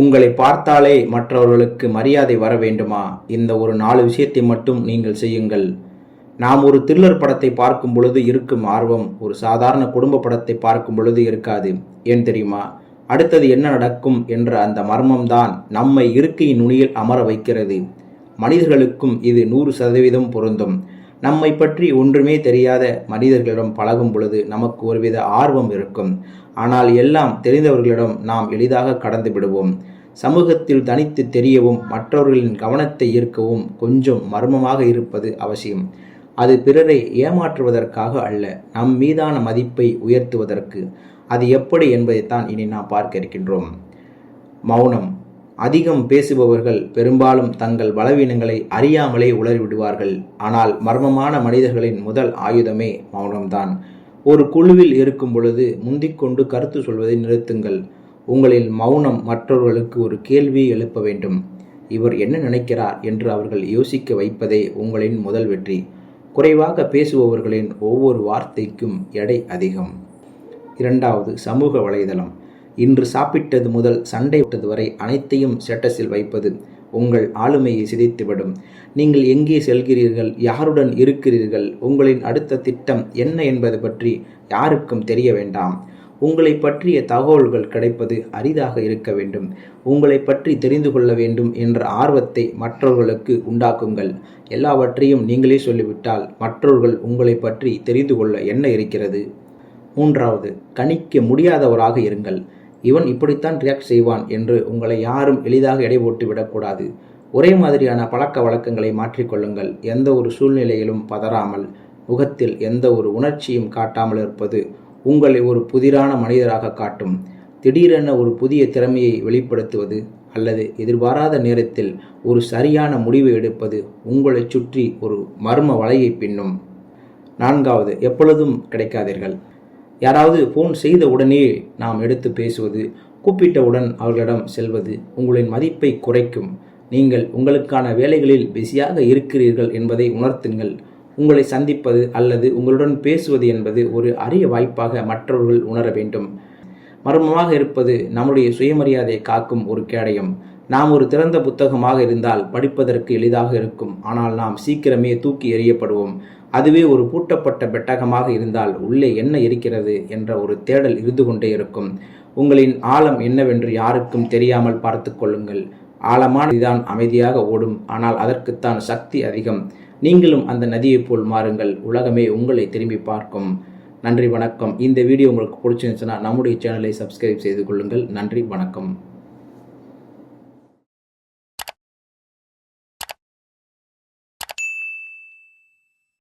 உங்களை பார்த்தாலே மற்றவர்களுக்கு மரியாதை வர வேண்டுமா? இந்த ஒரு நாலு விஷயத்தை மட்டும் நீங்கள் செய்யுங்கள். நாம் ஒரு த்ரில்லர் படத்தை பார்க்கும் பொழுது இருக்கும் ஆர்வம் ஒரு சாதாரண குடும்ப படத்தை பார்க்கும் பொழுது இருக்காது. ஏன் தெரியுமா? அடுத்தது என்ன நடக்கும் என்ற அந்த மர்மம்தான் நம்மை இருக்கையின் நுனியில் அமர வைக்கிறது. மனிதர்களுக்கும் இது நூறு சதவீதம் பொருந்தும். நம்மை பற்றி ஒன்றுமே தெரியாத மனிதர்களிடம் பழகும் பொழுது நமக்கு ஒருவித ஆர்வம் இருக்கும். ஆனால் எல்லாம் தெரிந்தவர்களிடம் நாம் எளிதாக கடந்து விடுவோம். சமூகத்தில் தனித்து தெரியவும் மற்றவர்களின் கவனத்தை ஈர்க்கவும் கொஞ்சம் மர்மமாக இருப்பது அவசியம். அது பிறரை ஏமாற்றுவதற்காக அல்ல நம் மீதான மதிப்பை உயர்த்துவதற்கு. அது எப்படி என்பதைத்தான் இனி நாம் பார்க்க இருக்கின்றோம். மௌனம். அதிகம் பேசுபவர்கள் பெரும்பாலும் தங்கள் பலவீனங்களை அறியாமலே உளறிவிடுவார்கள். ஆனால் மர்மமான மனிதர்களின் முதல் ஆயுதமே மௌனம்தான். ஒரு குழுவில் இருக்கும் பொழுது முந்திக்கொண்டு கருத்து சொல்வதை நிறுத்துங்கள். உங்களில் மௌனம் மற்றவர்களுக்கு ஒரு கேள்வியை எழுப்ப வேண்டும். இவர் என்ன நினைக்கிறார் என்று அவர்கள் யோசிக்க வைப்பதே உங்களின் முதல் வெற்றி. குறைவாக பேசுபவர்களின் ஒவ்வொரு வார்த்தைக்கும் எடை அதிகம். இரண்டாவது சமூக வலைதளம். இன்று சாப்பிட்டது முதல் சண்டை விட்டது வரை அனைத்தையும் ஸ்டேட்டஸில் வைப்பது உங்கள் ஆளுமையை சிதைத்துவிடும். நீங்கள் எங்கே செல்கிறீர்கள்? யாருடன் இருக்கிறீர்கள்? உங்களின் அடுத்த திட்டம் என்ன என்பது பற்றி யாருக்கும் தெரிய வேண்டாம். உங்களை பற்றிய தகவல்கள் கிடைப்பது அரிதாக இருக்க வேண்டும். உங்களை பற்றி தெரிந்து கொள்ள வேண்டும் என்ற ஆர்வத்தை மற்றவர்களுக்கு உண்டாக்குங்கள். எல்லாவற்றையும் நீங்களே சொல்லிவிட்டால் மற்றவர்கள் உங்களை பற்றி தெரிந்து கொள்ள என்ன இருக்கிறது? மூன்றாவது கணிக்க முடியாதவராக இருங்கள். இவன் இப்படித்தான் ரியாக்ட் செய்வான் என்று உங்களை யாரும் எளிதாக எடை போட்டு விடக்கூடாது. ஒரே மாதிரியான பழக்க வழக்கங்களை மாற்றிக்கொள்ளுங்கள். எந்த ஒரு சூழ்நிலையிலும் பதறாமல் முகத்தில் எந்த ஒரு உணர்ச்சியும் காட்டாமல் இருப்பது உங்களை ஒரு புதிரான மனிதராக காட்டும். திடீரென ஒரு புதிய திறமையை வெளிப்படுத்துவது அல்லது எதிர்பாராத நேரத்தில் ஒரு சரியான முடிவை எடுப்பது உங்களைச் சுற்றி ஒரு மர்ம வலையை பின்னும். நான்காவது எப்பொழுதும் கிடைக்காதீர்கள். யாராவது ஃபோன் செய்த உடனே நாம் எடுத்து பேசுவது கூப்பிட்டவுடன் அவர்களிடம் செல்வது உங்களின் மதிப்பை குறைக்கும். நீங்கள் உங்களுக்கான வேலைகளில் பிஸியாக இருக்கிறீர்கள் என்பதை உணர்த்துங்கள். உங்களை சந்திப்பது அல்லது உங்களுடன் பேசுவது என்பது ஒரு அரிய வாய்ப்பாக மற்றவர்கள் உணர வேண்டும். மர்மமாக இருப்பது நம்முடைய சுயமரியாதையை காக்கும் ஒரு கேடயம். நாம் ஒரு திறந்த புத்தகமாக இருந்தால் படிப்பதற்கு எளிதாக இருக்கும். ஆனால் நாம் சீக்கிரமே தூக்கி எறியப்படுவோம். அதுவே ஒரு பூட்டப்பட்ட பெட்டகமாக இருந்தால் உள்ளே என்ன இருக்கிறது என்ற ஒரு தேடல் இருந்து கொண்டே இருக்கும். உங்களின் ஆழம் என்னவென்று யாருக்கும் தெரியாமல் பார்த்து கொள்ளுங்கள். ஆழமான நதிதான் அமைதியாக ஓடும். ஆனால் அதற்குத்தான் சக்தி அதிகம். நீங்களும் அந்த நதியைப் போல் மாறுங்கள். உலகமே உங்களை திரும்பி பார்க்கும். நன்றி வணக்கம். இந்த வீடியோ உங்களுக்கு பிடிச்சிருந்துச்சுன்னா நம்முடைய சேனலை சப்ஸ்கிரைப் செய்து கொள்ளுங்கள். நன்றி வணக்கம்.